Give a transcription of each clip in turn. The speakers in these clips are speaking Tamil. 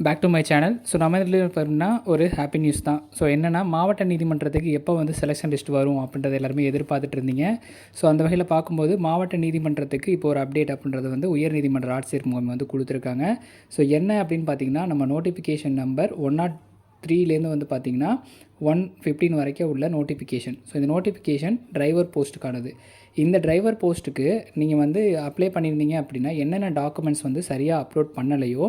Back to my channel so நம்ம இதில் பார்த்தீங்கன்னா ஒரு ஹாப்பி நியூஸ் தான். ஸோ என்னென்னா மாவட்ட நீதிமன்றத்துக்கு எப்போ வந்து செலெக்ஷன் லிஸ்ட் வரும் அப்படின்றத எல்லாருமே எதிர்பார்த்துட்டு இருந்தீங்க. ஸோ அந்த வகையில் பார்க்கும்போது மாவட்ட நீதிமன்றத்துக்கு இப்போ ஒரு அப்டேட் அப்படின்றது வந்து உயர் நீதிமன்ற ஆட்சியர் மூலம் வந்து கொடுத்துருக்காங்க. ஸோ என்ன அப்படின்னு பார்த்தீங்கன்னா நம்ம நோட்டிஃபிகேஷன் நம்பர் ஒன் நாட் த்ரீலேருந்து வந்து பார்த்தீங்கன்னா ஒன் ஃபிஃப்டீன் வரைக்கும் உள்ள நோட்டிஃபிகேஷன் ஸோ இந்த நோட்டிஃபிகேஷன் டிரைவர் போஸ்ட்டுக்கானது இந்த டிரைவர் போஸ்ட்டுக்கு நீங்கள் வந்து அப்ளை பண்ணியிருந்தீங்க அப்படின்னா என்னென்ன டாக்குமெண்ட்ஸ் வந்து சரியாக அப்லோட் பண்ணலையோ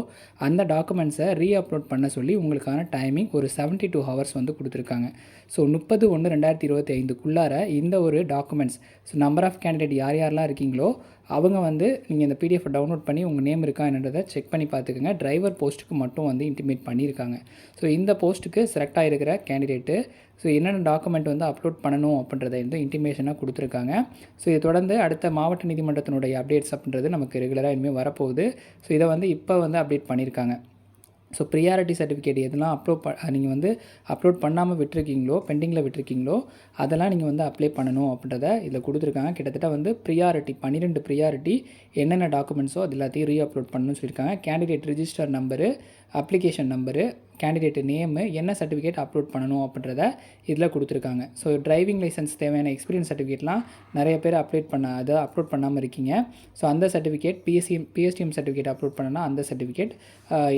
அந்த டாக்குமெண்ட்ஸை ரீ அப்லோட் பண்ண சொல்லி உங்களுக்கான டைமிங் ஒரு செவன்ட்டி டூ ஹவர்ஸ் வந்து கொடுத்துருக்காங்க. ஸோ முப்பது ஒன்று ரெண்டாயிரத்தி இருபத்தி ஐந்துக்குள்ளார இந்த ஒரு documents so number of candidate யார் யாரெல்லாம் இருக்கீங்களோ அவங்க வந்து நீங்கள் இந்த பிடிஎஃப் டவுன்லோட் பண்ணி உங்கள் நேம் இருக்கா என்னன்றதை செக் பண்ணி பார்த்துக்கோங்க. டிரைவர் போஸ்ட்டுக்கு மட்டும் வந்து இன்டிமேட் பண்ணியிருக்காங்க. ஸோ இந்த போஸ்ட்டுக்கு செலக்ட் ஆகிருக்கிற கேண்டிடேட்டு ஸோ என்னென்ன டாக்குமெண்ட் வந்து அப்லோட் பண்ணணும் அப்படின்றத வந்து இன்டிமேஷனாக கொடுத்துருக்காங்க. ஸோ இதை தொடர்ந்து அடுத்த மாவட்ட நீதிமன்றத்தினுடைய அப்டேட்ஸ் அப்படின்றது நமக்கு ரெகுலராக இனிமேல் வரப்போகுது. ஸோ இதை வந்து இப்போ வந்து அப்டேட் பண்ணியிருக்காங்க ஸோ ப்ரியாரிட்டி சர்டிஃபிகேட் எதெல்லாம் அப்லோட் ப நீங்கள் வந்து அப்லோட் பண்ணாமல் விட்டுருக்கீங்களோ பெண்டிங்கில் விட்டுருக்கீங்களோ அதெல்லாம் நீங்கள் வந்து அப்ளை பண்ணணும் அப்படின்றத இதில் கொடுத்துருக்காங்க. கிட்டத்தட்ட வந்து ப்ரியாரிட்டி பன்னிரெண்டு ப்ரியாரிட்டி என்னென்ன டாக்குமெண்ட்ஸோ அது எல்லாத்தையும் ரீ அப்லோட் பண்ணணும்னு சொல்லியிருக்காங்க. Candidate register number application number candidate name என்ன சர்டிஃபிகேட் அப்லோட் பண்ணணும் அப்படின்றத இதில் கொடுத்துருக்காங்க. ஸோ டிரைவிங் லைசன்ஸ் தேவையான எக்ஸ்பீரியன்ஸ் சர்டிஃபிகேட்லாம் நிறைய பேர் அப்டேட் பண்ண அதை அப்லோட் பண்ணாமல் இருக்கீங்க. ஸோ அந்த certificate PSCM PSTM certificate upload பண்ணனா அந்த சர்டிஃபிகேட்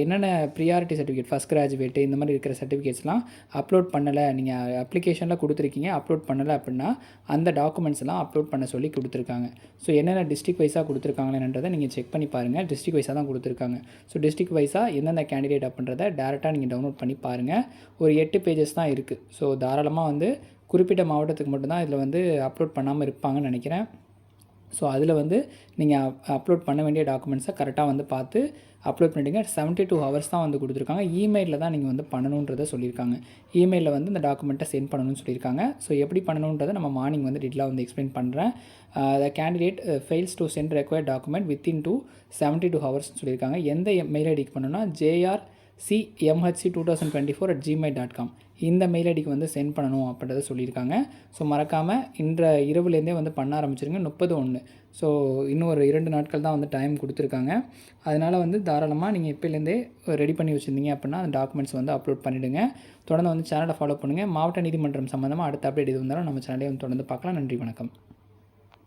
என்னென்ன ப்ரியாரிட்டி சர்டிஃபிகேட் ஃபஸ்ட் கிராஜுவேட்டு இந்த மாதிரி இருக்கிற சர்டிஃபிகேட்ஸ்லாம் அப்லோட் பண்ணலை நீங்கள் அப்ளிகேஷனில் கொடுத்துருக்கீங்க அப்லோட் பண்ணலை அப்படின்னா அந்த டாக்குமெண்ட்ஸ்லாம் அப்லோட் பண்ண சொல்லி கொடுத்துருக்காங்க. ஸோ என்னென்ன டிஸ்ட்ரிக் வைஸாக கொடுத்துருக்காங்களேன்றதை நீங்கள் செக் பண்ணி பாருங்கள் டிஸ்ட்ரிக் வைஸாக தான் கொடுத்துருக்காங்க. ஸோ டிஸ்ட்ரிக் வைஸாக எந்தெந்த கேண்டிடேட் அப்படின்றத டேரெக்டாக நீங்கள் டவுன்லோட் பண்ணி பாருங்கள் ஒரு எட்டு பேஜஸ் தான் இருக்குது ஸோ தாராளமாக வந்து குறிப்பிட்ட மாவட்டத்துக்கு மட்டும்தான் இதில் வந்து அப்லோட் பண்ணாமல் இருப்பாங்கன்னு நினைக்கிறேன். ஸோ அதில் வந்து நீங்கள் அப்லோட் பண்ண வேண்டிய டாக்குமெண்ட்ஸை கரெக்டாக வந்து பார்த்து அப்லோட் பண்ணிவிடுங்க செவன்ட்டி டூ ஹவர்ஸ் தான் வந்து கொடுத்துருக்காங்க. இமெயிலில் தான் நீங்கள் வந்து பண்ணணுன்றதை சொல்லியிருக்காங்க. இமெயிலில் வந்து இந்த டாக்குமெண்ட்டை சென்ட் பண்ணணும்னு சொல்லியிருக்காங்க. ஸோ எப்படி பண்ணணுன்றதை நம்ம மார்னிங் வந்து டீட்டெயிலாக வந்து எக்ஸ்பிளைன் பண்ணுறேன் the candidate fails to send required document within two seventy two ஹவர்ஸ்னு சொல்லியிருக்காங்க. எந்த மெயில் ஐடிக்கு பண்ணணும்னா JR CMHC two thousand twenty four at Gmail dot com இந்த மெயில் ஐடிக்கு வந்து சென்ட் பண்ணணும் அப்படின்றத சொல்லியிருக்காங்க. ஸோ மறக்காமல் இன்ற இரவுலேருந்தே வந்து பண்ண ஆரம்பிச்சிருங்க. முப்பது ஒன்று. ஸோ இன்னும் ஒரு இரண்டு நாட்கள் தான் வந்து டைம் கொடுத்துருக்காங்க. அதனால் வந்து தாராளமாக நீங்கள் இப்போலேருந்தே ரெடி பண்ணி வச்சுருந்தீங்க அப்படின்னா அந்த டாக்குமெண்ட்ஸ் வந்து அப்லோட் பண்ணிவிடுங்க தொடர்ந்து வந்து சேனலை ஃபாலோ பண்ணுங்கள் மாவட்ட நீதிமன்றம் சம்மந்தமாக அடுத்த அப்டேட் இது வந்தாலும் நம்ம சேனலே வந்து தொடர்ந்து பார்க்கலாம். நன்றி வணக்கம்.